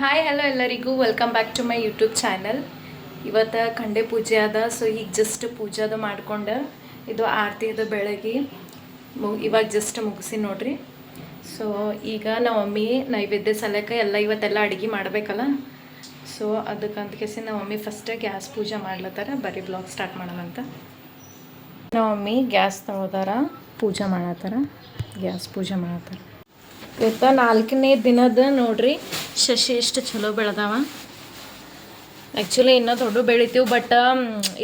Hi hello ಎಲ್ಲರಿಗೂ. Welcome back to my YouTube channel ಇವತ್ತು ಖಂಡೆ ಪೂಜೆ ಅದ ಸೊ ಈಗ ಜಸ್ಟ್ ಪೂಜಾದು ಮಾಡ್ಕೊಂಡು, ಇದು ಆರತಿ ಅದು ಬೆಳಗ್ಗೆ. ಮು, ಇವಾಗ ಜಸ್ಟ್ ಮುಗಿಸಿ ನೋಡ್ರಿ. ಸೊ ಈಗ ನಮ್ಮ ಮಮ್ಮಿ ನೈವೇದ್ಯ ಸಲಕ್ಕೆ ಎಲ್ಲ ಇವತ್ತೆಲ್ಲ ಅಡುಗೆ ಮಾಡಬೇಕಲ್ಲ. ಸೊ ಅದಕ್ಕಂತ ಕೇಸಿ ನಮ್ಮ ಮಮ್ಮಿ ಫಸ್ಟ್ ಗ್ಯಾಸ್ ಪೂಜೆ ಮಾಡ್ಲತ್ತಾರ, ಬರೀ ಬ್ಲಾಗ್ ಸ್ಟಾರ್ಟ್ ಮಾಡೋಣಂತ ನಮ್ಮ ಮಮ್ಮಿ ಗ್ಯಾಸ್ ತಗೋದಾರ, ಪೂಜೆ ಮಾಡತ್ತಾರ, ಗ್ಯಾಸ್ ಪೂಜೆ ಮಾಡತ್ತಾರ. ಇವತ್ತು ನಾಲ್ಕನೇ ದಿನದ ನೋಡ್ರಿ. ಶಶಿ ಎಷ್ಟು ಚಲೋ ಬೆಳೆದಾವ. ಆ್ಯಕ್ಚುಲಿ ಇನ್ನೂ ದೊಡ್ಡ ಬೆಳಿತೀವಿ ಬಟ್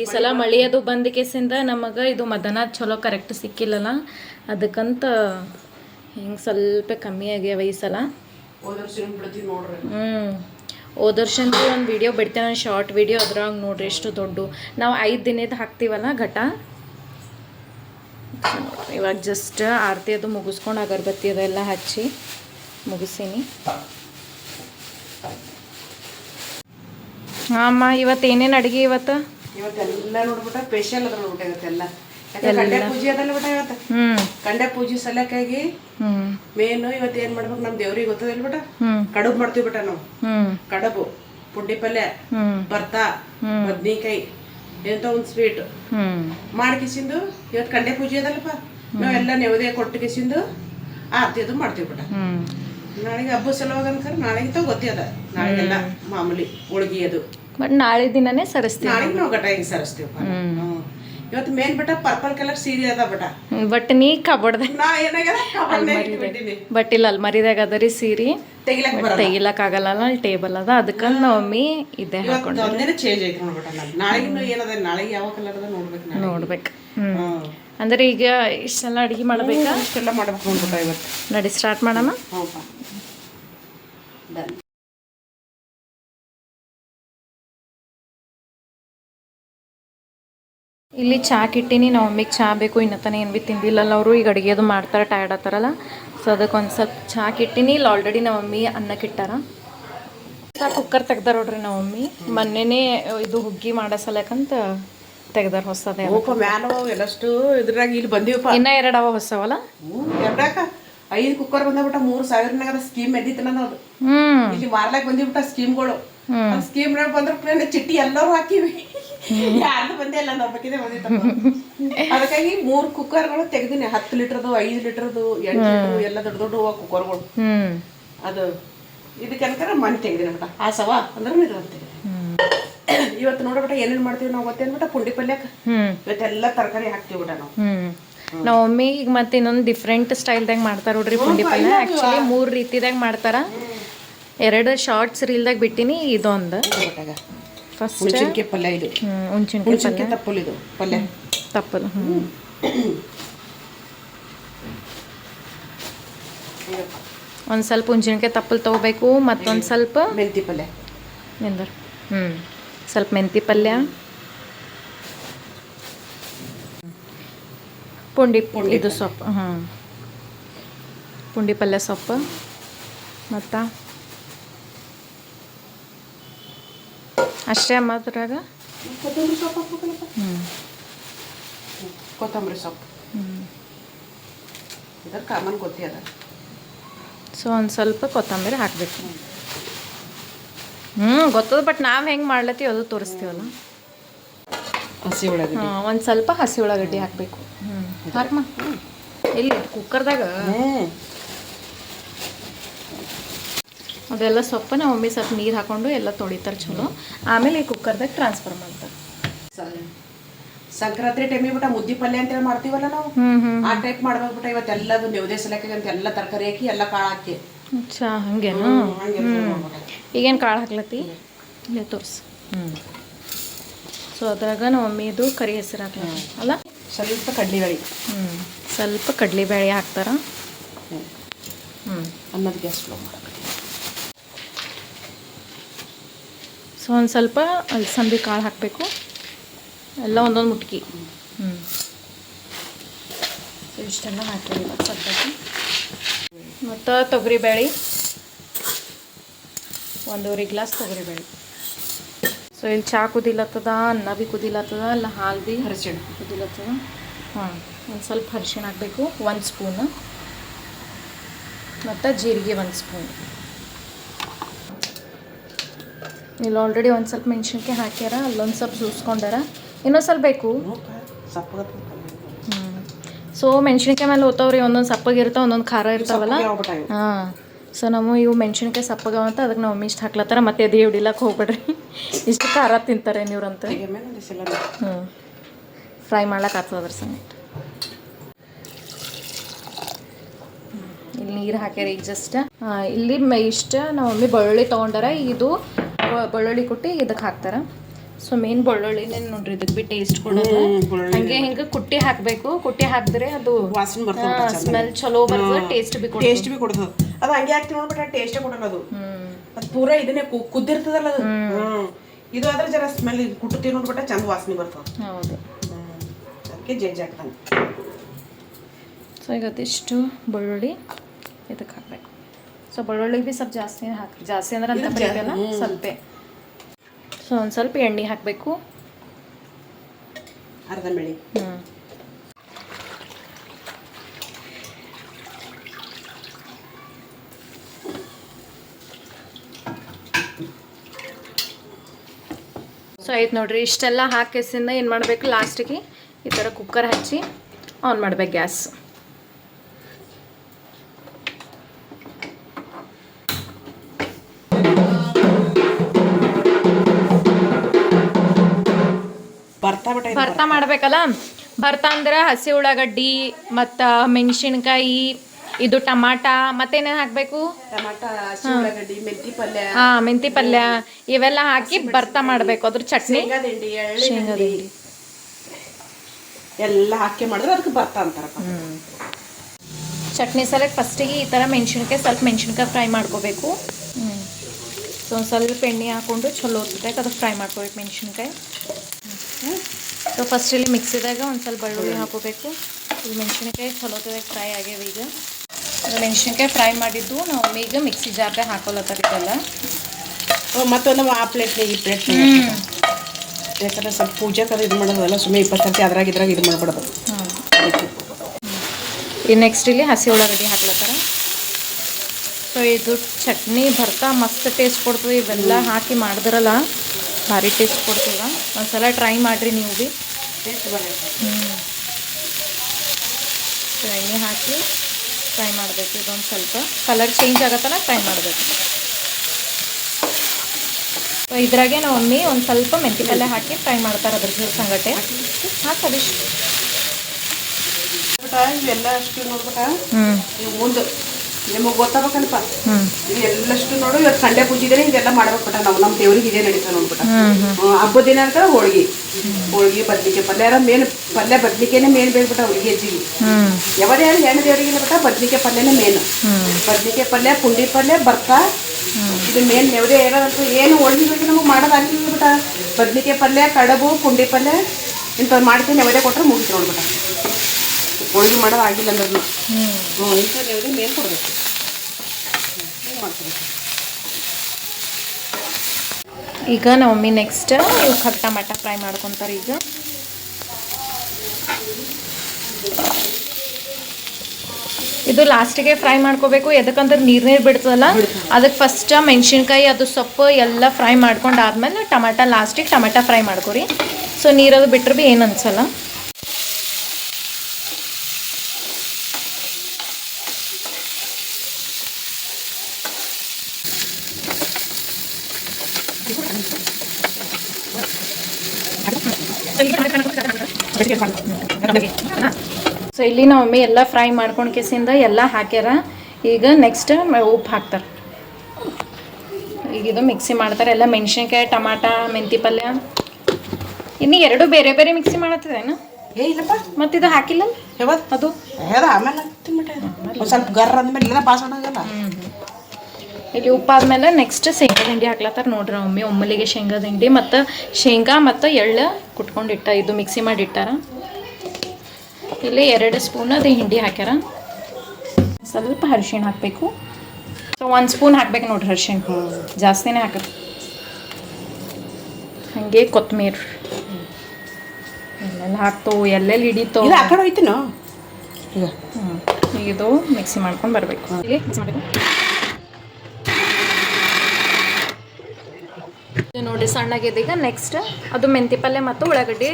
ಈ ಸಲ ಮಳೆ ಅದು ಬಂದ ಕೇಸಿಂದ ನಮಗೆ ಇದು ಮದನ ಚಲೋ ಕರೆಕ್ಟ್ ಸಿಕ್ಕಿಲ್ಲಲ್ಲ ಅದಕ್ಕಂತ ಹಿಂಗೆ ಸ್ವಲ್ಪ ಕಮ್ಮಿ ಆಗ್ಯಾವ ಈ ಸಲ. ಹ್ಞೂ ಓದರ್ಶನ್ದು ಒಂದು ವಿಡಿಯೋ ಬಿಡ್ತೇನೆ ಶಾರ್ಟ್ ವಿಡಿಯೋ ಅದ್ರಾಗ ನೋಡ್ರಿ ಎಷ್ಟು ದೊಡ್ಡ. ನಾವು ಐದು ದಿನದ ಹಾಕ್ತೀವಲ್ಲ ಘಟ? ಇವಾಗ ಜಸ್ಟ್ ಆರತಿ ಅದು ಮುಗಿಸ್ಕೊಂಡು ಅಗರಬತ್ತಿ ಅದೆಲ್ಲ ಹಚ್ಚಿ ಮುಗಿಸೀನಿ ಅಮ್ಮ ಇವತ್ತು ಏನೇನು ಅಡುಗೆ ಇವತ್ತು? ಇವತ್ತೆಲ್ಲ ನೋಡ್ಬಿಟ್ಟ ಸ್ಪೆಷಲ್ ಅದ್ರ ಊಟ ಇವತ್ತೆಲ್ಲ ಕಂಡೆ ಪೂಜೆ ಅದಲ್ಲ ಬಿಟ್ಟ ಇವತ್ತು. ಹ್ಮ್. ಕಂಡೆ ಪೂಜೆ ಸಲಕ್ಕಾಗಿ ಮೇನು ಇವತ್ತು ಏನ್ ಮಾಡ್ಬೇಕು ನಮ್ ದೇವ್ರಿಗೆ ಗೊತ್ತದಿಲ್ಲ ಬಿಟ್ಟ ಕಡುಬು ಮಾಡ್ತೀವಿ ಬಿಟ್ಟ ನಾವು. ಹ್ಮ್. ಕಡುಬು ಪುಂಡಿ ಪಲ್ಯ ಹ್ಮ್. ಭರ್ತಾ ಬದ್ನಿಕಾಯಿ. ಎಂತ ಒಂದು ಸ್ವೀಟ್ ಮಾಡ್ಕಿಸಿಂದು ಇವತ್ತು ಕಂಡೆ ಪೂಜೆ ಅದಲ್ಲಪ್ಪ. ನಾವೆಲ್ಲ ನೆವದೇ ಕೊಟ್ಟು ಕಿಸಿಂದು ಆರತಿ ಅದು ಮಾಡ್ತೀವಿ ಬಿಟ್ಟ ನಾಳೆಗೆ ಹಬ್ಬ ಸಲುವಾಗ ಅನ್ಕರ್ ನಾಳೆಗೆ ತ ಗೊತ್ತೇ ಅದ. ನಾಳೆಗೆಲ್ಲ ಮಾಮೂಲಿ ಹೋಳ್ಗಿ ಅದು. ಬಟ್ ನಾಳೆ ದಿನನೇ ಸರಿಸ್ತೀವಿ. ನಾಳೆಗೆ ನಾವು ಗಟ ಹಿಂಗೆ ಸರಿಸ್ತೀವಪ್ಪ. ಇವತ್ತು ಮೇನ್ ಬಿಟ್ಟ ಪರ್ಪಲ್ ಕಲರ್ ಸೀರೆ ಅದ ಬಿಟ್ಟ ಬಟ್ ನೀ ಕಬಡ್ದ. ನಾ ಏನಾಗ್ಯದ? ಅಲ್ಮಾರಿದಾಗ ಅದ ಬಟ್ ಇಲ್ಲಿ ಅಲ್ಮರಿದಾಗ ಅದರಿ ಸೀರೆ. ತೆಗಿಲಕ್ ಬರಲ್ಲ. ತೆಗಿಲಕ್ಕಾಗಲ್ಲ ಅಲ್ಲಿ ಟೇಬಲ್ ಅದ. ಅದಕ್ಕೆ ನಮ್ಮಿ ಮಮ್ಮಿ ಇದೇ ಇವತ್ತು ಒಂದಿನ ಚೇಂಜ್ ಐತಿ ನೋಡ್ಬಿಟ್ಟ ನಾನು ನಾಳೆಗಿನ್ನು ಏನದ? ನಾಳೆಗೆ ಯಾವ ಕಲರ್ ಅದ ನೋಡ್ಬೇಕು ನೋಡ್ಬೇಕು. ಅಂದ್ರೆ ಈಗ ಇಷ್ಟೆಲ್ಲ ಅಡಿಗೆ ಮಾಡ್ಬೇಕಾ? ಇಷ್ಟೆಲ್ಲ ಮಾಡ್ಬೇಕು ನೋಡ್ಬಿಟ್ಟ ಇವತ್ತು. ನಡಿ ಸ್ಟಾರ್ಟ್ ಮಾಡೋಣ ಇಲ್ಲಿ ಚಾ ಕಿಟ್ಟಿನಿ ನಾವು ಮಮ್ಮಿಗೆ ಚಾ ಬೇಕು ಇನ್ನತನ ಏನು ಭೀ ತಿಂದಿಲ್ಲಲ್ಲ ಅವರು. ಈಗ ಅಡುಗೆ ಅದು ಮಾಡ್ತಾರೆ ಟಯರ್ಡ್ ಆತಾರಲ್ಲ ಸೊ ಅದಕ್ಕೆ ಒಂದು ಸ್ವಲ್ಪ ಚಾ ಕಿಟ್ಟಿನಿ ಇಲ್ಲಿ ಆಲ್ರೆಡಿ ನಮ್ಮ ಮಮ್ಮಿ ಅನ್ನಕ್ಕೆ ಇಟ್ಟಾರ ಕುಕ್ಕರ್ ತೆಗ್ದಾರ ನೋಡ್ರಿ ನಮ್ಮ ಮಮ್ಮಿ ಮೊನ್ನೆನೇ ಇದು ಹುಗ್ಗಿ ಮಾಡಸಲಕಂತ ತೆಗ್ದಾರ ಹೊಸದೇ ಎಲ್ಲಷ್ಟು ಇದ್ರಾಗ ಇಲ್ಲಿ ಬಂದಿವಪ್ಪ. ಇನ್ನ ಎರಡು ಅವ ಹೊಸವಲ್ಲ? ಎರಡಾಕ. ಐದು ಕುಕ್ಕರ್ ಬಂದ್ಬಿಟ್ಟ ಮೂರು ಸಾವಿರನಾಗ ಸ್ಕೀಮ್ ಎದ್ದಿತ್ತು ಹ್ಞೂ ಇಲ್ಲಿ ಮಾರ್ಲಾಕ್ ಬಂದಿಬಿಟ್ಟ ಸ್ಕೀಮ್ಗಳು ಸ್ಕೀಮ್ ಬಂದ್ರೆ ಚಿಟ್ಟಿ ಎಲ್ಲರೂ ಹಾಕಿವಿ. ಯಾರ್ದು ಬಂದೇ ಇಲ್ಲ ನಮ್ಮಕ್ಕಿದೆ ಬಂದಿತ್ತಪ್ಪ. ಅದಕ್ಕಾಗಿ ಮೂರ್ ಕುಕ್ಕರ್ಗಳು ತೆಗ್ದಿನಿ. ಹತ್ತು ಲೀಟರ್ದು ಐದು ಲೀಟರ್ದು ಎಂಟು ಲೀಟರ್ ಎಲ್ಲ ದೊಡ್ಡ ದೊಡ್ಡ ಕುಕ್ಕರ್ಗಳು ಅದು ಇದಕ್ಕನಕರ ಮಣ್ಣು ತೆಗ್ದಿನಿ ಬಟ ಆ ಸವ ಅಂದ್ರೆ ಇದು ಅಂತ ಇವತ್ತು ನೋಡ್ಬಿಟ್ಟ ಏನೇನ್ ಮಾಡ್ತೀವಿ ನಾವು ಗೊತ್ತೇನ್ ಬಿಟ್ಟ? ಪುಂಡಿ ಪಲ್ಯಕ್ಕೆ ಇವತ್ತೆಲ್ಲ ತರಕಾರಿ ಹಾಕ್ತಿವಿ ಬಿಟ್ಟ ನಾವು. ನಮ್ಮ ಮಮ್ಮಿ ಈಗ ಮತ್ತೆ ಇನ್ನೊಂದು ಡಿಫ್ರೆಂಟ್ ಸ್ಟೈಲ್ದಾಗ ಮಾಡ್ತಾರ ನೋಡ್ರಿ ಪುಂಡಿ ಪಲ್ಯ. ಆಕ್ಚುಲಿ ಮೂರು ರೀತಿದಾಗ ಮಾಡ್ತಾರ. ಎರಡು ಶಾರ್ಟ್ಸ್ ರೀಲ್ದಾಗ ಬಿಟ್ಟಿನಿ ಇದೊಂದು. ಫಸ್ಟ್ ಪಲ್ಯ ಇದು. ತಪ್ಪಲ್ ಪಲ್ಯ. ತಪ್ಪಲು ಹ್ಞೂ ಒಂದು ಸ್ವಲ್ಪ ಹುಣ್ಚಿನ್ಕಾಯಿ ತಪ್ಪಲು ತೊಗೋಬೇಕು ಮತ್ತೊಂದು ಸ್ವಲ್ಪ ಮೆಂತಿ ಪಲ್ಯ. ನಿಂದರ್. ಹ್ಞೂ ಸ್ವಲ್ಪ ಮೆಂತಿ ಪಲ್ಯ. ಪುಂಡಿ ಇದು ಸೊಪ್ಪು ಹ್ಞೂ ಪುಂಡಿ ಪಲ್ಯ ಸೊಪ್ಪು. ಮತ್ತು? ಅಷ್ಟೇ ಅಮ್ಮದ್ರಾಗ ಕೊತ್ತಂಬರಿ ಸೊಪ್ಪು ಹಾಕ್ಬೇಕಲ್ಲಪ್ಪ. ಹ್ಞೂ ಕೊತ್ತಂಬರಿ ಸೊಪ್ಪು. ಹ್ಞೂ ಇದ್ರ ಕಾಮನ್ ಗೊತ್ತೇ ಅದ. ಸೊ ಒಂದು ಸ್ವಲ್ಪ ಕೊತ್ತಂಬರಿ ಹಾಕಬೇಕು. ಹ್ಞೂ ಗೊತ್ತದ ಬಟ್ ನಾವು ಹೆಂಗೆ ಮಾಡ್ಲತ್ತೀವಿ ಅದು ತೋರಿಸ್ತೀವಲ್ಲ? ಹಸಿ ಉಳ್ಳಾಗಡ್ಡಿ. ಹಾಂ ಒಂದು ಸ್ವಲ್ಪ ಹಸಿ ಉಳ್ಳಾಗಡ್ಡಿ ಹಾಕಬೇಕು. ಹ್ಞೂ ಹಾಕಮ್ಮ ಇಲ್ಲಿ ಕುಕ್ಕರ್ದಾಗ ಅದೆಲ್ಲ ಸೊಪ್ಪನ್ನ ನಮ್ಮ ಮಮ್ಮಿ ಸ್ವಲ್ಪ ನೀರು ಹಾಕೊಂಡು ಎಲ್ಲ ತೊಳಿತಾರೆ ಚಲೋ. ಆಮೇಲೆ ಈ ಕುಕ್ಕರ್ದಾಗ ಟ್ರಾನ್ಸ್ಫರ್ ಮಾಡ್ತಾರೆ. ಸಂಕ್ರಾಂತಿ ಟೈಮಿಗೆ ಬಿಟ್ಟ ಮುದ್ದಿ ಪಲ್ಯ ಅಂತೇಳಿ ಮಾಡ್ತೀವಲ್ಲ ನಾವು? ಆ ಟೈಪ್ ಮಾಡ್ಬೇಕು ಬಿಟ್ಟ ಇವತ್ತೆಲ್ಲದು ನೆವದೇ ಸಲಕ್ಕೆ ಅಂತ ಎಲ್ಲ ತರಕಾರಿ ಹಾಕಿ ಎಲ್ಲ ಕಾಳು ಹಾಕಿ. ಚಾ ಹಂಗೇನು? ಹಂಗೆ ಈಗೇನು ಕಾಳು ಹಾಕ್ಲತ್ತಿ? ಇಲ್ಲೇ ತೋರಿಸು. ಸೊ ಅದ್ರಾಗ ನಮ್ಮ ಮಮ್ಮಿದು ಕರಿ ಹೆಸರು ಹಾಕ್ಲ ಅಲ್ಲ? ಸ್ವಲ್ಪ ಕಡ್ಲಿಬೇಳೆ. ಹ್ಞೂ ಸ್ವಲ್ಪ ಕಡಲೆಬೇಳೆ ಹಾಕ್ತಾರ? ಹ್ಞೂ ಅನ್ನೋದು ಗ್ಯಾಸ್ ಫ್ಲೋ ಸೊ ಒಂದು ಸ್ವಲ್ಪ ಅಲಸಂದಿ ಕಾಳು ಹಾಕಬೇಕು. ಎಲ್ಲ ಒಂದೊಂದು ಮುಟ್ಕಿ. ಹ್ಞೂ ಸೊ ಇಷ್ಟೆಲ್ಲ ಹಾಕಿ ಸ್ವಲ್ಪ ಮತ್ತು ತೊಗರಿಬೇಳೆ. ಒಂದೂವರೆ ಗ್ಲಾಸ್ ತೊಗರಿಬೇಳೆ. ಸೊ ಇಲ್ಲಿ ಚಾ ಕುದಿಲತ್ತದ ಅನ್ನ ಭೀ ಕುದಿಲತ್ತದ ಅಲ್ಲ ಹಾಲು ಭೀ ಹರಿಸಿಣ ಕುದಿಲತ್ತದ? ಹಾಂ ಒಂದು ಸ್ವಲ್ಪ ಹರಿಶಿಣ ಹಾಕಬೇಕು ಒಂದು ಸ್ಪೂನ್. ಮತ್ತು ಜೀರಿಗೆ ಒಂದು ಸ್ಪೂನ್. ಇಲ್ಲಿ ಆಲ್ರೆಡಿ ಒಂದು ಸ್ವಲ್ಪ ಮೆಣಸಿನ್ಕಾಯಿ ಹಾಕ್ಯಾರ ಅಲ್ಲೊಂದು ಸ್ವಲ್ಪ ಸೂಸ್ಕೊಂಡಾರ. ಇನ್ನೊಂದು ಸ್ವಲ್ಪ ಬೇಕು. ಹ್ಞೂ ಸೊ ಮೆಣಸಿನ್ಕಾಯಿ ಮೇಲೆ ಓದ್ತಾವ್ರಿ ಒಂದೊಂದು ಸಪ್ಪಗಿರ್ತಾವ ಒಂದೊಂದು ಖಾರ ಇರ್ತಾವಲ್ಲ? ಹಾಂ. ಸೊ ನಮ್ಮ ಇವು ಮೆಣಸಿನ್ಕಾಯಿ ಸಪ್ಪಗವ ಅಂತ ಅದಕ್ಕೆ ನಾವು ಮಮ್ಮಿ ಇಷ್ಟು ಹಾಕ್ಲತ್ತಾರ ಮತ್ತೆ ಅದೇ ಹಿಡಿಲಕ್ಕೆ ಹೋಗ್ಬೇಡ್ರಿ. ಇಷ್ಟು ಖಾರ ತಿಂತಾರೆ ನೀವ್ರಂತ ಹ್ಞೂ ಫ್ರೈ ಮಾಡ್ಲಕ್ಕೆ ಆಗ್ತದ್ರ ಸಮೇತ ಇಲ್ಲಿ ನೀರು ಹಾಕ್ಯಾರ ಈಗ ಜಸ್ಟ್ ಇಲ್ಲಿ ಇಷ್ಟ ನಾವು ಮಮ್ಮಿ ಬೆಳ್ಳುಳ್ಳಿ ತೊಗೊಂಡಾರ ಇದು ಬೆಳ್ಳುಳ್ಳಿ ಕುಟ್ಟಿ ಇದಕ್ಕೆ ಹಾಕ್ತಾರ. ಸೊ ಮೇನ್ ಬೆಳ್ಳುಳ್ಳಿನೇ ನೋಡ್ರಿ ಇದಕ್ಕೆ ಬಿ ಟೇಸ್ಟ್ ಕೊಡೋದು. ಹಂಗೆ ಹಿಂಗೆ ಕುಟ್ಟಿ ಹಾಕಬೇಕು. ಕುಟ್ಟಿ ಹಾಕಿದ್ರೆ ಅದು ವಾಸನೆ ಬರ್ತದೆ ಸ್ಮೆಲ್ ಚಲೋ ಬರ್ತದೆ ಟೇಸ್ಟ್ ಬಿ ಟೇಸ್ಟ್ ಬಿ ಕೊಡ್ತದೆ. ಅದು ಹಂಗೆ ಹಾಕಿ ನೋಡ್ಬಿಟ್ರೆ ಟೇಸ್ಟೇ ಕೊಡಲ್ಲ ಅದು. ಅದು ಪೂರ ಇದನ್ನೇ ಕು- ಕುದ್ದಿರ್ತದಲ್ಲ ಅದು. ಇದು ಆದ್ರೆ ಜರ ಸ್ಮೆಲ್ ಕುಟ್ಟುತ್ತೀವಿ ನೋಡ್ಬಿಟ್ರೆ ಚಂದ ವಾಸನೆ ಬರ್ತದೆ. ಹೌದು. ಅದಕ್ಕೆ ಜಜ್ಜಿ ಹಾಕ್ತಾನೆ. ಸೊ ಈಗ ಅದಿಷ್ಟು ಬೆಳ್ಳುಳ್ಳಿ ಇದಕ್ಕೆ ಹಾಕ್ಬೇಕು. ಸೊ ಬೆಳ್ಳುಳ್ಳಿ ಭೀ ಸ್ವಲ್ಪ ಜಾಸ್ತಿ ಹಾಕಿ ಜಾಸ್ತಿ ಅಂದ್ರೆ ಅಂತ ಬರೀಲ್ಲ ಸ್ವಲ್ಪ. ಸೊ ಒಂದು ಸ್ವಲ್ಪ ಎಣ್ಣೆ ಹಾಕಬೇಕು. ಅರ್ಧ ಬೆಳಿ ಹ್ಞೂ ಸೊ ಆಯ್ತು ನೋಡ್ರಿ. ಇಷ್ಟೆಲ್ಲ ಹಾಕಿಸಿಂದ ಏನು ಮಾಡಬೇಕು? ಲಾಸ್ಟಿಗೆ ಈ ಥರ ಕುಕ್ಕರ್ ಹಚ್ಚಿ ಆನ್ ಮಾಡ್ಬೇಕು ಗ್ಯಾಸ್ ಭರ್ತಾ ಮಾಡ್ಬೇಕಲ್ಲ? ಭರ್ತ ಅಂದ್ರೆ ಹಸಿ ಉಳ್ಳಾಗಡ್ಡಿ ಮತ್ತ ಮೆಣಸಿನಕಾಯಿ ಇದು ಟಮಾಟ ಮತ್ತೇನೇನು ಹಾಕಬೇಕು? ಹಾಂ. ಮೆಂತಿ ಪಲ್ಯ. ಇವೆಲ್ಲ ಹಾಕಿ ಭರ್ತ ಮಾಡಬೇಕು. ಅದ್ರ ಚಟ್ನಿ. ಎಲ್ಲ ಹಾಕಿ ಮಾಡಿದ್ರೆ ಅದಕ್ಕೆ ಬರ್ತಾ ಅಂತಾರಪ್ಪ ಚಟ್ನಿ ಸಲಕ್ಕೆ ಫಸ್ಟಿಗೆ ಈ ತರ ಮೆಣಸಿನಕಾಯಿ ಸ್ವಲ್ಪ ಮೆಣಸಿನಕಾಯಿ ಫ್ರೈ ಮಾಡ್ಕೋಬೇಕು. ಸೊ ಒಂದು ಸ್ವಲ್ಪ ಎಣ್ಣೆ ಹಾಕೊಂಡು ಚಲೋ ಹೊತ್ಬೇಕು ಅದು ಫ್ರೈ ಮಾಡ್ಕೋಬೇಕು ಮೆಣಸಿನ್ಕಾಯಿ. ಸೊ ಫಸ್ಟ್ ಇಲ್ಲಿ ಮಿಕ್ಸಿದಾಗ ಒಂದು ಸ್ವಲ್ಪ ಬೆಳ್ಳುಳ್ಳಿ ಹಾಕೋಬೇಕು. ಇಲ್ಲಿ ಮೆಣಸಿನ್ಕಾಯಿ ಚಲೋ ಹೊತ್ತಿದಾಗ ಫ್ರೈ ಆಗ್ಯಾವ ಈಗ. ಸೊ ಮೆಣಸಿನ್ಕಾಯಿ ಫ್ರೈ ಮಾಡಿದ್ದು ನಾವು ಈಗ ಮಿಕ್ಸಿ ಜಾರ್ಗೆ ಹಾಕೊಲತ್ತಾರ ಇದೆಲ್ಲ. ಮತ್ತೊಂದು ಆ ಪ್ಲೇಟ್ ಈ ಪ್ಲೇಟ್ ಯಾಕಂದ್ರೆ ಸ್ವಲ್ಪ ಪೂಜೆಗೆ ಇದು ಮಾಡೋದಲ್ಲ ಸುಮ್ಮನೆ ಇಪ್ಪತ್ತು ಸರ್ತಿ ಅದ್ರಾಗ ಇದ್ರಾಗ ಇದು ಮಾಡ್ಬಿಡೋದು. ಈ ನೆಕ್ಸ್ಟ್ ಇಲ್ಲಿ ಹಸಿ ಉಳ್ಳಾಗಡ್ಡಿ ಹಾಕ್ಲತ್ತಾರ. ಸೊ ಇದು ಚಟ್ನಿ ಭರ್ತಾ ಮಸ್ತ್ ಟೇಸ್ಟ್ ಕೊಡ್ತದೆ. ಇವೆಲ್ಲ ಹಾಕಿ ಮಾಡಿದ್ರಲ್ಲ ಭಾರಿ ಟೇಸ್ಟ್ ಕೊಡ್ತದ. ಒಂದ್ಸಲ ಟ್ರೈ ಮಾಡಿರಿ ನೀವು ಭೀ ಟೇಸ್ಟ್ ಬರುತ್ತೆ. ಎಣ್ಣೆ ಹಾಕಿ ಫ್ರೈ ಮಾಡಬೇಕು. ಇದೊಂದು ಸ್ವಲ್ಪ ಕಲರ್ ಚೇಂಜ್ ಆಗತ್ತಲ್ಲ ಫ್ರೈ ಮಾಡಬೇಕು. ಸೊ ಇದ್ರಾಗೆ ನಾವು ಒಮ್ಮೆ ಒಂದು ಸ್ವಲ್ಪ ಮೆಂತಿ ಪಲ್ಯ ಹಾಕಿ ಫ್ರೈ ಮಾಡ್ತಾರೆ ಅದ್ರ ಜೊತೆ ಸಂಗಟೆ ಹಾಕದಿಷ್ಟು ಬಿಟ್ಟ ಎಲ್ಲ ಅಷ್ಟು ನೋಡ್ಬೇಕಾ? ಹ್ಞೂ ನಿಮಗೆ ಗೊತ್ತಾಗಬೇಕಲ್ಪ ಇದು ಎಲ್ಲಷ್ಟು ನೋಡು ಇವತ್ತು ಸಂಡೆ ಪೂಜೆ ಇದ್ರೆ ಇದೆಲ್ಲ ಮಾಡ್ಬೇಕು ಬಿಟ್ಟ ನಾವು. ನಮ್ಮ ದೇವ್ರಿಗೆ ಇದೇ ನಡೀತಾ ನೋಡ್ಬಿಟ್ಟ. ಹಬ್ಬದ ದಿನ ಅಂತ ಹೋಳ್ಗಿ. ಹೋಳ್ಗಿ ಬದ್ನಿಕಾಯಿ ಪಲ್ಯ ಮೇನ್ ಪಲ್ಯ ಬದ್ನಿಕಾಯಿನೇ ಮೇನ್ ಬೇಕ್ಬಿಟ್ಟ ಅವ್ರಿಗೆ ಹ್ಞೂ ಯಾವದೇ ಯಾರು ಹೆಣ್ಣು ದೇವರಿಗೆ ಬಿಟ್ಟ ಬದ್ನಿಕಾಯಿ ಪಲ್ಯನೇ ಮೇನ್ ಬದ್ನಿಕಾಯಿ ಪಲ್ಯ ಪುಂಡಿ ಪಲ್ಯ ಬರ್ತಾ ಇದು ಮೇನ್ ಯಾವುದೇ ಇರೋದಂತ ಏನು ಹೋಳ್ಗಿ ಬೇಕು ನಮಗೆ ಮಾಡೋದಾಗಿಲ್ಲ ಬಿಟ್ಟ. ಬದ್ಲಿಕೆ ಪಲ್ಯ ಕಡಬು ಪುಂಡಿ ಪಲ್ಯ ಇಂಥವ್ರು ಮಾಡ್ತೀನಿ ಯಾವುದೇ ಕೊಟ್ಟರೆ ಮುಗಿತು ನೋಡ್ಬಿಟ್ಟ. ಹೋಳ್ಗಿ ಮಾಡೋದಾಗಿಲ್ಲ ಅಂದ್ರೆ ಹ್ಞೂ ನೆವದೇ ಮೇಲೆ ಕೊಡಬೇಕು. ಮಾಡ್ಕೊಬೇಕು. ಈಗ ನಮ್ಮಮ್ಮಿ ನೆಕ್ಸ್ಟ್ ಇವು ಟಮಾಟ ಫ್ರೈ ಮಾಡ್ಕೊತಾರೆ ಈಗ. ಇದು ಲಾಸ್ಟಿಗೆ ಫ್ರೈ ಮಾಡ್ಕೋಬೇಕು. ಎದಕ್ಕಂದ್ರೆ ನೀರು ನೀರು ಬಿಡ್ತದಲ್ಲ? ಅದಕ್ಕೆ ಫಸ್ಟ್ ಮೆಣಸಿನ್ಕಾಯಿ ಅದು ಸೊಪ್ಪು ಎಲ್ಲ ಫ್ರೈ ಮಾಡ್ಕೊಂಡು ಆದ್ಮೇಲೆ ಟಮಾಟ ಲಾಸ್ಟಿಗೆ ಟಮಾಟ ಫ್ರೈ ಮಾಡ್ಕೊರಿ. ಸೊ ನೀರದು ಬಿಟ್ಟರೆ ಭೀ ಏನು ಅನ್ಸಲ್ಲ. ಸೊ ಇಲ್ಲಿ ನಾವು ಒಮ್ಮೆ ಎಲ್ಲ ಫ್ರೈ ಮಾಡ್ಕೊಂಡು ಕೇಸಿಂದ ಎಲ್ಲ ಹಾಕ್ಯಾರ. ಈಗ ನೆಕ್ಸ್ಟ್ ಉಪ್ಪು ಹಾಕ್ತಾರೆ. ಈಗ ಇದು ಮಿಕ್ಸಿ ಮಾಡ್ತಾರೆ. ಎಲ್ಲ ಮೆಣಸಿನ್ಕಾಯಿ ಟಮಾಟ ಮೆಂತಿ ಪಲ್ಯ. ಇನ್ನು ಎರಡು ಬೇರೆ ಬೇರೆ ಮಿಕ್ಸಿ ಮಾಡತ್ತದೇನು ಏ ಇಲ್ಲಪ್ಪ. ಮತ್ತು ಇದು ಹಾಕಿಲ್ಲ ಯಾವತ್ತು ಅದು? ಆಮೇಲೆ ಸ್ವಲ್ಪ ಗರ್ ಅಂದ್ಮೇಲೆ ಪಾಸ್ ಇಲ್ಲಿ ಉಪ್ಪಾದ್ಮೇಲೆ ನೆಕ್ಸ್ಟ್ ಶೇಂಗಾ ಹಿಂಡಿ ಹಾಕ್ಲತ್ತಾರ ನೋಡ್ರಿ ಮಮ್ಮಿ ಒಮ್ಮಲಿಗೆ ಶೇಂಗಾ ಹಿಂಡಿ ಮತ್ತು ಶೇಂಗಾ ಮತ್ತು ಎಳ್ಳು ಕುಟ್ಕೊಂಡಿಟ್ಟ ಇದು ಮಿಕ್ಸಿ ಮಾಡಿ ಇಟ್ಟಾರ ಇಲ್ಲಿ ಎರಡು ಸ್ಪೂನ್ ಅದು ಹಿಂಡಿ ಹಾಕ್ಯಾರ. ಸ್ವಲ್ಪ ಅರಿಶಿಣ ಹಾಕಬೇಕು. ಸೊ ಒಂದು ಸ್ಪೂನ್ ಹಾಕ್ಬೇಕು ನೋಡ್ರಿ ಅರಿಶಿಣ. ಜಾಸ್ತಿನೇ ಹಾಕದು. ಹಾಗೆ ಕೊತ್ತಂಬರಿ ಎಲ್ಲೆಲ್ಲ ಹಾಕ್ತವು ಎಲ್ಲೆಲ್ಲಿ ಹಿಡಿತು ಇದು ಆ ಕಡೆ ಈಗ ಹ್ಮ್. ಇದು ಮಿಕ್ಸಿ ಮಾಡ್ಕೊಂಡು ಬರಬೇಕು. ಮಿಕ್ಸಿ ಮಾಡಬೇಕು. ನೋಡಿ ಸಣ್ಣಗಿದೆ ಈಗ ನೆಕ್ಸ್ಟ್ ಅದು ಮೆಂತಿ ಪಲ್ಯ ಮತ್ತು ಉಳ್ಳಾಗಡ್ಡಿ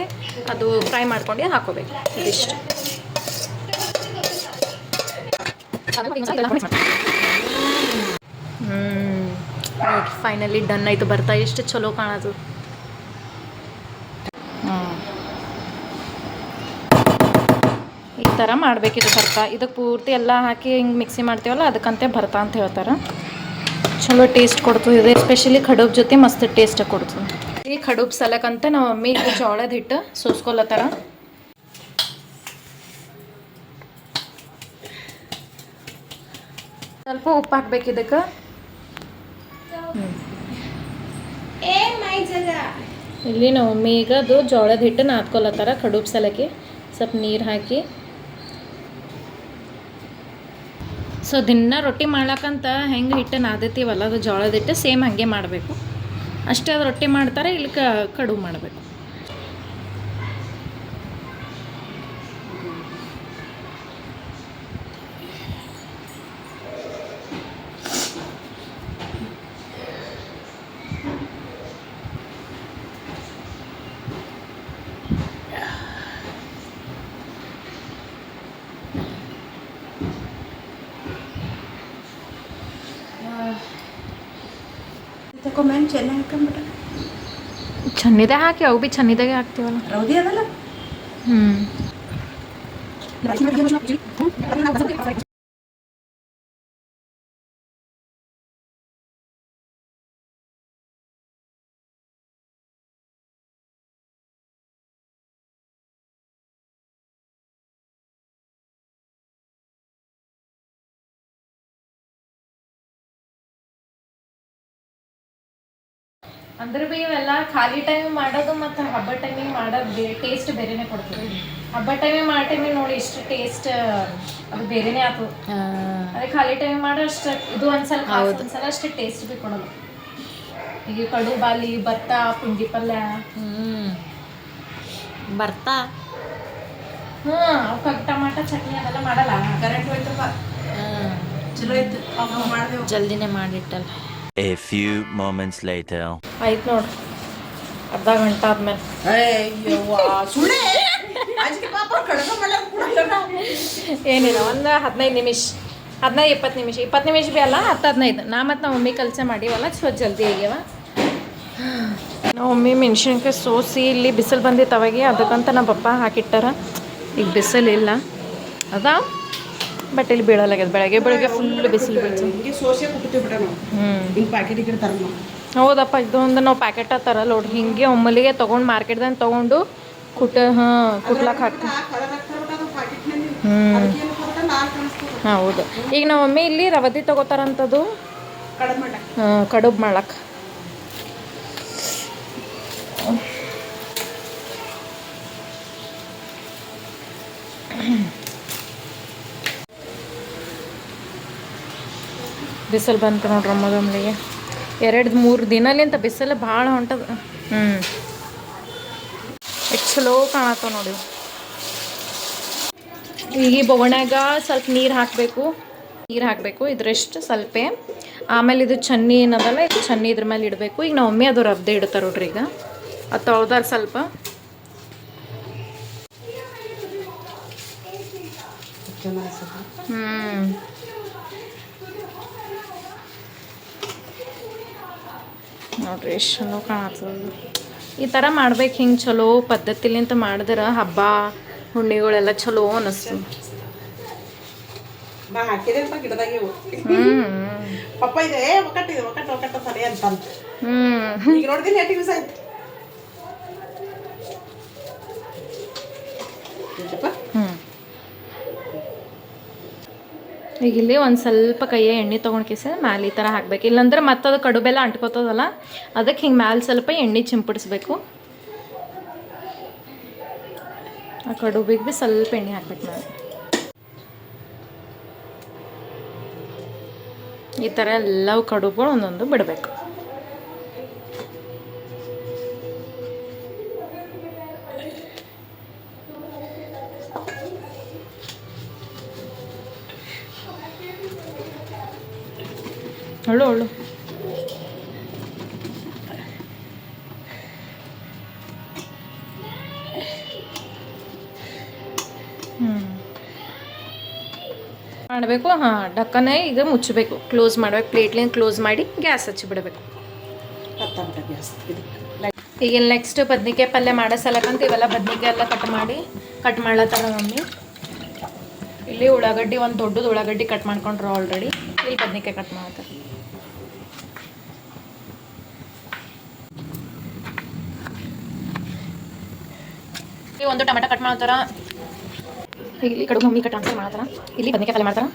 ಅದು ಫ್ರೈ ಮಾಡ್ಕೊಂಡು ಹಾಕೋಬೇಕು. ಇದಿಷ್ಟು. ಹ್ಞೂ ಫೈನಲಿ ಡನ್ ಆಯಿತು. ಬರ್ತಾ ಎಷ್ಟು ಚಲೋ ಕಾಣೋದು. ಈ ಥರ ಮಾಡಬೇಕಿದು ಭರ್ತಾ. ಇದಕ್ಕೆ ಪೂರ್ತಿ ಎಲ್ಲ ಹಾಕಿ ಹಿಂಗೆ ಮಿಕ್ಸಿ ಮಾಡ್ತೀವಲ್ಲ, ಅದಕ್ಕಂತೆ ಭರ್ತಾ ಅಂತ ಹೇಳ್ತಾರೆ. ಚಲೋ ಟೇಸ್ಟ್ ಕೊಡ್ತದೆ. ಇದು ಎಸ್ಪೆಷಲಿ ಕಡುಬು ಜೊತೆ ಮಸ್ತ್ ಟೇಸ್ಟ್ ಕೊಡ್ತದೆ. ಈ ಕಡುಬು ಸಲಕಂತ ನಾವು ಮಮ್ಮಿ ಜೋಳದ ಹಿಟ್ಟು ಸೋಸ್ಕೊಲತ್ತಾರ ಸ್ವಲ್ಪ ಉಪ್ಪು ಹಾಕ್ಬೇಕು ಇದಕ್ಕೆ. ಇಲ್ಲಿ ನಮ್ಮ ಮಮ್ಮಿ ಈಗ ಅದು ಜೋಳದ ಹಿಟ್ಟು ನಾದ್ಕೊಲತ್ತಾರ ಕಡುಬು ಸಲಕ್ಕೆ. ಸ್ವಲ್ಪ ನೀರು ಹಾಕಿ. ಸೊ ದಿನ ರೊಟ್ಟಿ ಮಾಡ್ಲಕ್ಕಂತ ಹೆಂಗೆ ಹಿಟ್ಟು ನಾದಿತೀವಲ್ಲ ಅದು ಜೋಳದ ಹಿಟ್ಟು ಸೇಮ್ ಹಾಗೆ ಮಾಡಬೇಕು. ಅಷ್ಟೇ ಅದು ರೊಟ್ಟಿ ಮಾಡ್ತಾರೆ ಇಲ್ಲಿ ಕಡುಬು ಮಾಡಬೇಕು. ತಕೊಂಬಂದು ಚೆನ್ನೆ ಹಾಕೊಂಬಿಟ್ಟ ಚೆನ್ನಿದೆ ಹಾಕಿ ಅವು ಭೀ ಚೆನ್ನಿದಾಗೆ ಹಾಕ್ತೀವಲ್ಲ. ರೌದಿ ಅದಲ್ಲ? ಹ್ಞೂ ಅಂದ್ರೆ ಭೀ ಇವೆಲ್ಲ ಖಾಲಿ ಟೈಮ್ ಮಾಡೋದು ಮತ್ತು ಹಬ್ಬ ಟೈಮಿಗೆ ಮಾಡೋದು ಬೇರೆ ಟೇಸ್ಟ್ ಬೇರೆನೇ ಕೊಡ್ತೀವಿ ಹಬ್ಬ ಟೈಮಿಗೆ ಮಾಡೋ ಟೈಮಿಗೆ ನೋಡಿ ಇಷ್ಟು ಟೇಸ್ಟ್ ಅದು ಬೇರೆನೇ ಆತು. ಅದೇ ಖಾಲಿ ಟೈಮ್ ಮಾಡೋ ಅಷ್ಟು ಇದು ಒಂದ್ಸಲ ಒಂದ್ಸಲ ಅಷ್ಟು ಟೇಸ್ಟ್ ಭೀ ಕೊಡೋದು. ಈಗ ಕಡು ಬಾಲಿ ಭತ್ತ ಪುಂಡಿ ಪಲ್ಯ. ಬರ್ತಾ ಹ್ಞೂ ಅವಕ್ಕೆ ಟಮಾಟ ಚಟ್ನಿ ಅದೆಲ್ಲ ಮಾಡಲ್ಲ. ಕರೆಂಟ್ ಹೋಯ್ತಪ್ಪ ಚಲೋ ಇತ್ತು ಜಲ್ದಿನೇ ಮಾಡಿಟ್ಟಲ್ಲ. A few moments later. ಆಯ್ತು ನೋಡು. ಅರ್ಧ ಗಂಟೆ ಆದ್ಮೇಲೆ. ಏನಿಲ್ಲ ಒಂದು ಹದಿನೈದು ನಿಮಿಷ. ಹದಿನೈದು ಇಪ್ಪತ್ತು ನಿಮಿಷ. ಇಪ್ಪತ್ತು ನಿಮಿಷ ಭೀ ಅಲ್ಲ ಹತ್ತು ಹದಿನೈದು. ನಾ ಮತ್ತು ನಮ್ಮ ಮಮ್ಮಿ ಕೆಲಸ ಮಾಡೀವಲ್ಲ ಸ್ವಲ್ಪ ಜಲ್ದಿ ಆಗ್ಯಾವ. ನಾವು ಮಮ್ಮಿ ಮೆಣಸಿನ್ಕಾಯಿ ಸೋಸಿ ಇಲ್ಲಿ ಬಿಸಿಲು ಬಂದಿತ್ತು ಅವಾಗೆ ಅದಕ್ಕಂತ ನಮ್ಮ ಪಪ್ಪ ಹಾಕಿಟ್ಟಾರ. ಈಗ ಬಿಸಿಲಿಲ್ಲ ಅದ ಬಟ್ ಇಲ್ಲಿ ಬೀಳಲಾಗ್ಯದ. ಬೆಳಗ್ಗೆ ಬೆಳಗ್ಗೆ ಫುಲ್ ಬಿಸಿಲು ಬೀಳ್ತು. ಹಿಂಗೆ ಸೋಸೆ ಕುಟ್ತೀವಿ ಬಿಡ ನಾವು ಹ್ಞೂ ಹಿಂಗೆ ಪ್ಯಾಕೆಟ್ ಇಕ್ಕಡೆ ತರ ನಾವು ಹೌದಪ್ಪ ಇದು ಒಂದು ನಾವು ಪ್ಯಾಕೆಟ್ ಹತ್ತಾರ ನೋಡ್ರಿ ಹಿಂಗೆ ಒಮ್ಮಲಿಗೆ ತೊಗೊಂಡು ಮಾರ್ಕೆಟ್ದಾಗ ತೊಗೊಂಡು ಕುಟ ಹಾಂ ಕುಟ್ಲಕ್ಕೆ ಹಾಕ್ತೀವಿ. ಹ್ಞೂ ಹೌದು. ಈಗ ನಮ್ಮ ಮಮ್ಮಿ ಇಲ್ಲಿ ರವದಿ ತೊಗೋತಾರಂಥದ್ದು ಹಾಂ ಕಡುಬು ಮಾಡಕ್ಕೆ ಬಿಸಿಲು ಬಂತು ನೋಡ್ರಿ ಮೊದಲಿಗೆ ಎರಡು ಮೂರು ದಿನಲಿಂತ ಬಿಸಿಲು ಭಾಳ ಹೊಂಟದ. ಹ್ಞೂ ಎಷ್ಟು ಚಲೋ ಕಾಣತ್ತವ ನೋಡಿ. ಈಗ ಬೊಗಣ್ಯಾಗ ಸ್ವಲ್ಪ ನೀರು ಹಾಕಬೇಕು. ನೀರು ಹಾಕಬೇಕು, ಇದ್ರಷ್ಟು ಸ್ವಲ್ಪ. ಆಮೇಲೆ ಇದು ಚನ್ನಿ ಏನದಲ್ಲ, ಇದು ಚನ್ನಿ ಇದ್ರ ಮೇಲೆ ಇಡಬೇಕು. ಈಗ ನಾವು ಒಮ್ಮೆ ಅದು ರಬ್ದೆ ಇಡ್ತಾರೆ ನೋಡ್ರಿ ಈಗ. ಅದು ತೊಳ್ದಾರ ಸ್ವಲ್ಪ. ಹ್ಞೂ ನೋಡ್ರಿ ಎಷ್ಟು ಚಲೋ ಕಾಣತ್ತದ. ಈ ಥರ ಮಾಡ್ಬೇಕು ಹಿಂಗೆ ಚಲೋ ಪದ್ಧತಿಲಿಂತ ಮಾಡಿದ್ರೆ ಹಬ್ಬ ಹುಣ್ಣಿಗಳೆಲ್ಲ ಚಲೋ ಅನ್ನಿಸ್ತು ನಾ ಹ್ಮ್ ಗಿಡದಾಗೆ ಇವು. ಹ್ಞೂ ಪಪ್ಪ ಇದೆ ಏ ಒಕ್ಕಟ್ಟಿದೆ ಒಕ್ಕಟ್ಟು ಒಕ್ಕಟ್ಟು ಸರಿ ಅಂತ ಅಂದ. ಹ್ಞೂ ಈಗ ನೋಡ್ತೀನಿ ಎಷ್ಟು ದಿವಸ ಆಯ್ತು ಇಲ್ಲಪ್ಪ. ಹ್ಞೂ ಈಗ ಇಲ್ಲಿ ಒಂದು ಸ್ವಲ್ಪ ಕೈಯ ಎಣ್ಣೆ ತೊಗೊಂಡು ಕಿಸ ಮ್ಯಾಲೆ ಈ ಥರ ಹಾಕ್ಬೇಕು. ಇಲ್ಲಾಂದ್ರೆ ಮತ್ತೆ ಅದು ಕಡುಬೆಲ್ಲ ಅಂಟ್ಕೋತದಲ್ಲ, ಅದಕ್ಕೆ ಹಿಂಗೆ ಮ್ಯಾಲೆ ಸ್ವಲ್ಪ ಎಣ್ಣೆ ಚಿಂಪಡಿಸ್ಬೇಕು. ಆ ಕಡುಬಿಗೆ ಭೀ ಸ್ವಲ್ಪ ಎಣ್ಣೆ ಹಾಕ್ಬೇಕು ನಾವು. ಈ ಥರ ಎಲ್ಲವು ಕಡುಬು ಒಂದೊಂದು ಬಿಡಬೇಕು. ಅಳು ಅಳು. ಮಾಡಬೇಕು ಹಾಂ ಡಕ್ಕನೇ ಈಗ ಮುಚ್ಚಬೇಕು. ಕ್ಲೋಸ್ ಮಾಡಬೇಕು ಪ್ಲೇಟ್ಲಿಂದ ಕ್ಲೋಸ್ ಮಾಡಿ ಗ್ಯಾಸ್ ಹಚ್ಚಿಬಿಡಬೇಕು ಗ್ಯಾಸ್ ಈಗ ನೆಕ್ಸ್ಟ್ ಬದ್ನಿಕಾಯಿ ಪಲ್ಯ ಮಾಡೋ ಇವೆಲ್ಲ ಬದ್ನಿಕಾಯಿ ಎಲ್ಲ ಕಟ್ ಮಾಡಿ ಕಟ್ ಮಾಡ್ಲತ್ತಾರ ಮಮ್ಮಿ. ಇಲ್ಲಿ ಉಳ್ಳಾಗಡ್ಡಿ ಒಂದು ದೊಡ್ಡದು ಉಳ್ಳಾಗಡ್ಡಿ ಕಟ್ ಮಾಡ್ಕೊಂಡ್ರು ಆಲ್ರೆಡಿ ಇಲ್ಲಿ ಬದ್ನಿಕಾಯಿ ಕಟ್ ಮಾಡ್ತಾರೆ. ಇಲ್ಲಿ ಒಂದು ಟೊಮೆಟೊ ಕಟ್ ಮಾಡ್ತಾರ? ಇಲ್ಲಿ ಕಡೆ ಮಮ್ಮಿ ಕಟ್ ಅಂತ ಮಾಡ್ತಾರ? ಇಲ್ಲಿ ಬದ್ನಿಕಾಯಿ ಪಲ್ಯ ಮಾಡ್ತಾರ?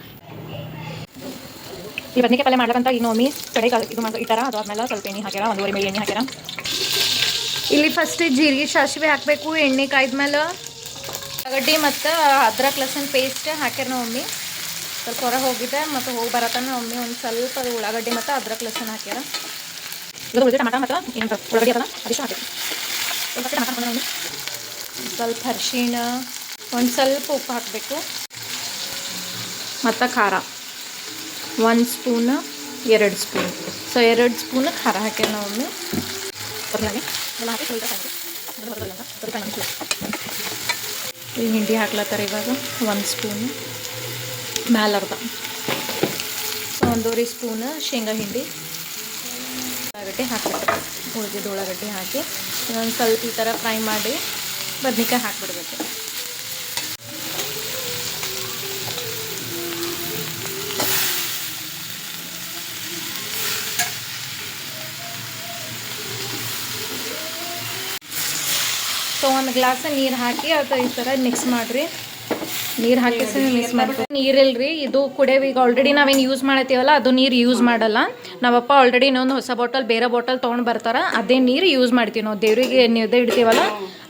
ಈ ಬದನೆಕಾಯಿ ಪಲ್ಯ ಮಾಡ್ಲಕ್ಕಂತ ಇನ್ನು ಮಮ್ಮಿ ಕಡೆ ಇದು ಮಾಡಿ ಇಟ್ಟಾರ? ಅದಾದ್ಮೇಲೆ ಸ್ವಲ್ಪ ಎಣ್ಣೆ ಹಾಕ್ಯಾರ? ಒಂದೂವರೆ ಮೇಲೆ ಎಣ್ಣೆ ಹಾಕ್ಯಾರ? ಇಲ್ಲಿ ಫಸ್ಟ್ ಜೀರಿಗೆ ಸಾಸಿವೆ ಹಾಕಬೇಕು ಎಣ್ಣೆ ಕಾಯ್ದ್ಮೇಲೆ ಉಳ್ಳಾಗಡ್ಡಿ ಮತ್ತು ಅದ್ರಕ್ ಲಸನ್ ಪೇಸ್ಟ್ ಹಾಕ್ಯಾರ ನಾವು ಮಮ್ಮಿ ಸ್ವಲ್ಪ ಹೊರ ಹೋಗಿದೆ ಮತ್ತು ಹೋಗಿ ಬರತನ ಮಮ್ಮಿ ಒಂದು ಸ್ವಲ್ಪ ಉಳ್ಳಾಗಡ್ಡಿ ಮತ್ತು ಅದ್ರಕ್ ಲಸನ್ ಹಾಕ್ಯಾರ. ಇದು ಉಳಿದ ಟಮಾಟ ಮತ್ತು ಏನು ಉಳ್ಳಾಗಡ್ಡಿ ಅದಲ್ಲ ಅದಿಷ್ಟು ಹಾಕಿ ಒಂದು ಸ್ವಲ್ಪ ಟಮಾಟ ಒಂದ್ ಸ್ವಲ್ಪ ಅರಿಶಿಣ, ಒಂದು ಸ್ವಲ್ಪ ಉಪ್ಪು ಹಾಕಬೇಕು. ಮತ್ತು ಖಾರ. ಒಂದು ಸ್ಪೂನ್, ಎರಡು ಸ್ಪೂನ್. ಸೊ ಎರಡು ಸ್ಪೂನ್ ಖಾರ ಹಾಕ್ಯಾರ ನಾವು ಒಮ್ಮೆ ಕೊತ್ತಂಬರಿ ಎಲ್ಲ ಹಾಕಿ ಸ್ವಲ್ಪ ಹಾಕಿ ಅದು ಬರೋದಿಲ್ಲ ಅಂತ. ಸ್ವಲ್ಪ ಹಾಕಿ. ಈ ಹಿಂಡಿ ಹಾಕ್ಲತ್ತಾರ ಇವಾಗ. ಒಂದು ಸ್ಪೂನ್ ಮ್ಯಾಲರ್ಧ ಒಂದೂವರೆ ಸ್ಪೂನ್ ಶೇಂಗಾ ಹಿಂಡಿ. ಉಳ್ಳಾಗಡ್ಡಿ ಹಾಕಿ ಉಳಿದಿದ್ದು ಉಳ್ಳಾಗಡ್ಡೆ ಹಾಕಿ. ಒಂದು ಸ್ವಲ್ಪ ಈ ಥರ ಫ್ರೈ ಮಾಡಿ ಬದ್ನಿಕಾಯಿ ಹಾಕ್ಬಿಡ್ಬೇಕು. ಸೊ ಒಂದು ಗ್ಲಾಸ್ ನೀರು ಹಾಕಿ ಅದು ಈ ಥರ ಮಿಕ್ಸ್ ಮಾಡಿರಿ. ನೀರು ಹಾಕಿ ಮಿಸ್ ಮಾಡ್ಬೇಕು ನೀರಿಲ್ರಿ ಇದು ಕುಡಿಯೋ ಈಗ ಆಲ್ರೆಡಿ ನಾವೇನು ಯೂಸ್ ಮಾಡತ್ತೀವಲ್ಲ ಅದು ನೀರು ಯೂಸ್ ಮಾಡಲ್ಲ. ನಾವಪ್ಪ ಆಲ್ರೆಡಿ ಇನ್ನೊಂದು ಹೊಸ ಬಾಟಲ್ ಬೇರೆ ಬಾಟಲ್ ತೊಗೊಂಡು ಬರ್ತಾರ. ಅದೇ ನೀರು ಯೂಸ್ ಮಾಡ್ತೀವಿ ನಾವು. ದೇವ್ರಿಗೆ ನಿದ್ದೆ ಇಡ್ತೀವಲ್ಲ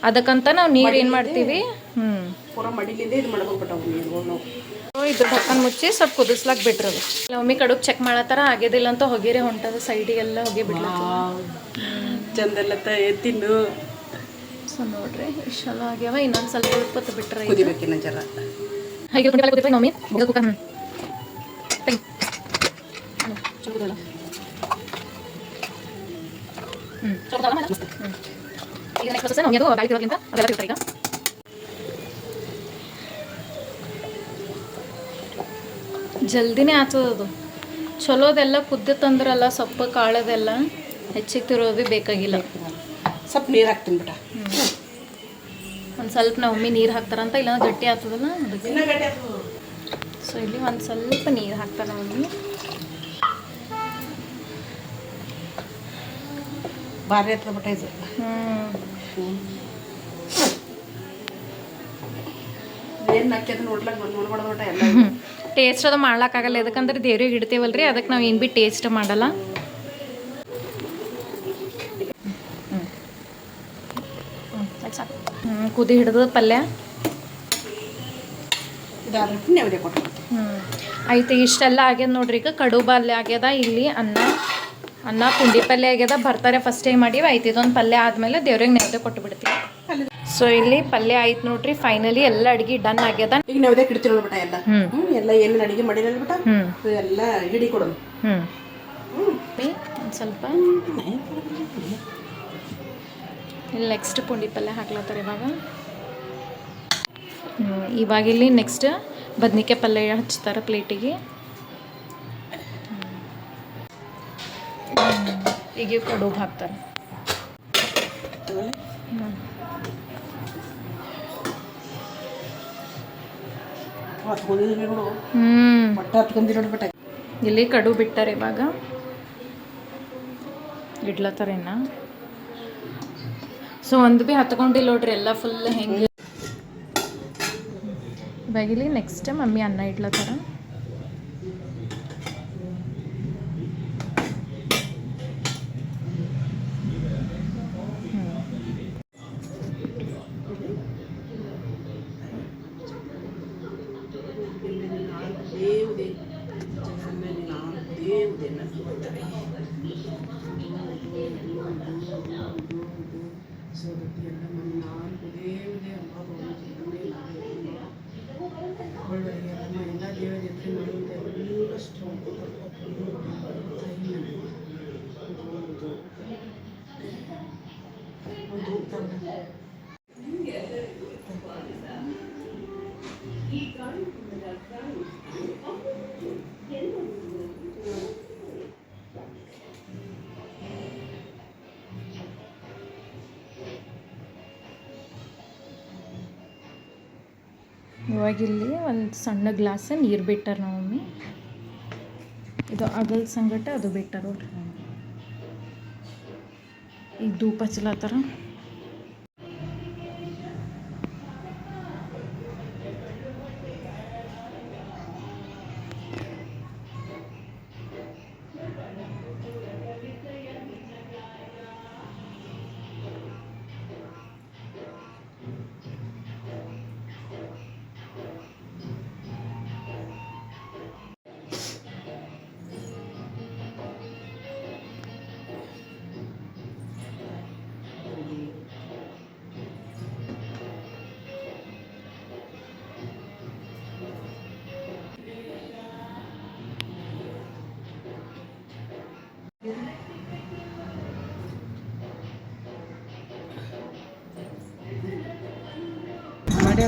ಅದಕ್ಕಂತ ನಾವು ನೀರು ಏನು ಮಾಡ್ತೀವಿ? ಹ್ಞೂ ಇದು ಬಕ್ಕನ್ ಢಕ್ಕನ್ ಮುಚ್ಚಿ ಸ್ವಲ್ಪ ಕುದಿಸ್ಲಾಕ್ ಬಿಟ್ರಿ ಅದು ಒಮ್ಮೆ ಕಡುಬು ಚೆಕ್ ಮಾಡತ್ತಾರ ಆಗ್ಯದಿಲ್ಲ ಅಂತ ಹೊಗೆರೆ ಹೊಂಟದ ಸೈಡಿಗೆಲ್ಲ ಹೊಗೆ ಬಿಡ್ಲ ಚಂದೆಲ್ಲ ತಿನ್ನು ಸೊ ನೋಡ್ರಿ ಇಷ್ಟೆಲ್ಲ ಆಗ್ಯಾವ ಇನ್ನೊಂದು ಸ್ವಲ್ಪ ಉಳ್ಪತ್ತು ಬಿಟ್ರೆ ಇದು. ಕುದಿಬೇಕಿನ್ನ ಜರ. ಹಾಗೆ ಕುದಿಬೇಕು ಕುದಿಬೇಕು ಮಮ್ಮಿ ಈಗ ಕುಕ್ಕರ್ ಹ್ಞೂ ತೆಗಿ. ಹ್ಞೂ. ಈಗ process ನಮ್ಗೆ ಅದು ತಿನ್ನೋದ್ರಿಂದ ಅದೆಲ್ಲ ತಿರ್ತಾರೆ ಈಗ ಜಲ್ದಿನೇ ಆಗ್ತದ ಅದು ಚಲೋದೆಲ್ಲ ಕುದ್ದಿತ್ತಂದ್ರಲ್ಲ ಸೊಪ್ಪು ಕಾಳದೆಲ್ಲ ಹೆಚ್ಚಿಗೆ ತಿರೋದು ಬೇಕಾಗಿಲ್ಲ ಸ್ವಲ್ಪ ನೀರು ಹಾಕ್ತೀನಿ ಬಿಟ್ಟ ಸ್ವಲ್ಪ ನಾವು ಒಮ್ಮೆ ನೀರು ಹಾಕ್ತಾರಂತ ಇಲ್ಲ ಗಟ್ಟಿ ಆಗ್ತದಲ್ಲ ಅದಕ್ಕೆ. ಸೊ ಇಲ್ಲಿ ಒಂದು ಸ್ವಲ್ಪ ನೀರು ಹಾಕ್ತಾರೆ ಮಮ್ಮಿ ಭಾರಿ ಹತ್ರ ಬಟ್ಟೆ ಇದು. ಹ್ಞೂ ಟೇಸ್ಟ್ ಅದು ಮಾಡ್ಲಿಕ್ಕಾಗಲ್ಲ ಯಾಕಂದ್ರೆ ದೇವ್ರಿಗೆ ಇಡ್ತೀವಲ್ರಿ ಅದಕ್ಕೆ ನಾವು ಏನು ಬಿ ಟೇಸ್ಟ್ ಮಾಡಲ್ಲ ಹ್ಞೂ ಕುದಿ ಹಿಡಿದು ಪಲ್ಯ. ಹ್ಞೂ ಆಯ್ತು ಇಷ್ಟೆಲ್ಲ ಆಗ್ಯದ ನೋಡ್ರಿ ಈಗ. ಕಡು ಪಲ್ಯ ಆಗ್ಯದ ಇಲ್ಲಿ ಅನ್ನ ಅನ್ನ ಪುಂಡಿ ಪಲ್ಯ ಆಗ್ಯದ. ಬರ್ತಾರೆ ಫಸ್ಟ್ ಟೈಮ್ ಮಾಡಿ ಆಯ್ತು ಇದೊಂದು ಪಲ್ಯ ಆದಮೇಲೆ ದೇವ್ರಿಗೆ ನೈವೇದ್ಯ ಕೊಟ್ಟು ಬಿಡ್ತೀವಿ. ಸೊ ಇಲ್ಲಿ ಪಲ್ಯ ಆಯ್ತು ನೋಡ್ರಿ ಫೈನಲಿ ಎಲ್ಲ ಅಡಿಗೆ ಡನ್ ಆಗ್ಯದ. ಈಗ ನೆವದೆ ಇಡ್ತೀವಿ ನೋಡ್ಬಿಟ್ಟ ಎಲ್ಲ? ಹ್ಮ್. ಹ್ಞೂ ಎಲ್ಲ ಏನೇನು ಅಡಿಗೆ ಮಾಡಿರಲ್ಲ ಬಿಟ್ಟ? ಹ್ಞೂ ಎಲ್ಲ ಹಿಡಿ ಕೊಡೋದು. ಹ್ಞೂ ಒಂದು ಸ್ವಲ್ಪ. ಇಲ್ಲಿ ನೆಕ್ಸ್ಟ್ ಪುಂಡಿ ಪಲ್ಯ ಹಾಕ್ಲತ್ತಾರೆ ಇವಾಗ. ಇವಾಗ ಇಲ್ಲಿ ನೆಕ್ಸ್ಟ್ ಬದ್ನಿಕಾಯಿ ಪಲ್ಯ ಹಚ್ತಾರೆ ಪ್ಲೇಟಿಗೆ ಈಗ ಕಡು ಕಡುಬು ಹಾಕ್ತಾರೆ. ಇಲ್ಲಿ ಕಡು ಬಿಟ್ಟಾರೆ ಇವಾಗ. ಇಡ್ಲತ್ತಾರ ಇನ್ನ. ಸೊ ಒಂದು ಭೀ ಹತ್ಕೊಂಡಿಲ್ಲ ನೋಡ್ರಿ ಎಲ್ಲ ಫುಲ್ ಹೆಂಗೆ ಬಾಗಿಲಿ ನೆಕ್ಸ್ಟ್ ಮಮ್ಮಿ ಅನ್ನ ಇಡ್ಲತ್ತಾರ. ಇವಾಗ ಇಲ್ಲಿ ಒಂದು ಸಣ್ಣ ಗ್ಲಾಸ ನೀರು ಬಿಟ್ಟಾರ ನಮ್ಮಮ್ಮಿ ಇದು ಅಗಲ್ ಸಂಗಟ, ಅದು ಬಿಟ್ಟಾರ ನೋಡ್ರಿ. ಈಗ ಧೂಪ ಹಚ್ಚಲತ್ತಾರ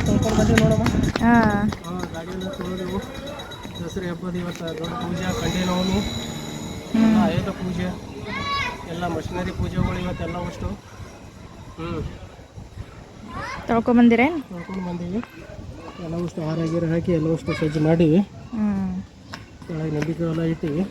ತೊಳ್ಕೊಂಡು ಬಂದಿವಿ ನೋಡಮ್ಮ. ಹಾಂ. ಹಾಂ ಗಾಡಿಯೆಲ್ಲ ತೊಳೆದೆವು ದಸರಾ ಹಬ್ಬದ ಇವತ್ತು ದೊಡ್ಡ ಪೂಜೆ ಆಯುಧ ಪೂಜೆ. ಎಲ್ಲ ಮಷಿನರಿ ಪೂಜೆಗಳು ಇವತ್ತೆಲ್ಲ ಅಷ್ಟು. ಹ್ಞೂ ತೊಳ್ಕೊಂಬಂದಿರೇನು ತೊಳ್ಕೊಂಡು ಬಂದೀವಿ. ಎಲ್ಲ ಅಷ್ಟು ಹಾರ ಗೀರ ಹಾಕಿ ಎಲ್ಲ ಅಷ್ಟು ಸಜ್ಜು ಮಾಡಿ ಕೆಳಗೆ ನಂಬಿಕೆ ಎಲ್ಲ ಇಟ್ಟಿವಿ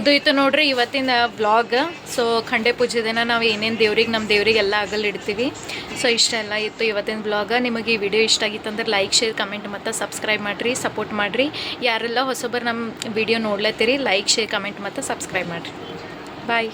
ಇದು ಇತ್ತು ನೋಡ್ರಿ ಇವತ್ತಿನ ಬ್ಲಾಗ್ ಸೊ ಖಂಡೆ ಪೂಜೆ ದಿನ ನಾವು ಏನೇನು ದೇವ್ರಿಗೆ ನಮ್ಮ ದೇವ್ರಿಗೆಲ್ಲ ಆಗಲ್ ಇಡ್ತೀವಿ. ಸೊ ಇಷ್ಟೆಲ್ಲ ಇತ್ತು ಇವತ್ತಿನ ಬ್ಲಾಗ್ ನಿಮಗೆ ಈ ವಿಡಿಯೋ ಇಷ್ಟ ಆಗಿತ್ತು ಅಂದ್ರೆ ಲೈಕ್ ಶೇರ್ ಕಮೆಂಟ್ ಮತ್ತು ಸಬ್ಸ್ಕ್ರೈಬ್ ಮಾಡಿರಿ ಸಪೋರ್ಟ್ ಮಾಡಿರಿ. ಯಾರೆಲ್ಲ ಹೊಸಬರು ನಮ್ಮ ವಿಡಿಯೋ ನೋಡ್ಲತ್ತೀರಿ ಲೈಕ್ ಶೇರ್ ಕಮೆಂಟ್ ಮತ್ತು ಸಬ್ಸ್ಕ್ರೈಬ್ ಮಾಡಿರಿ. ಬಾಯ್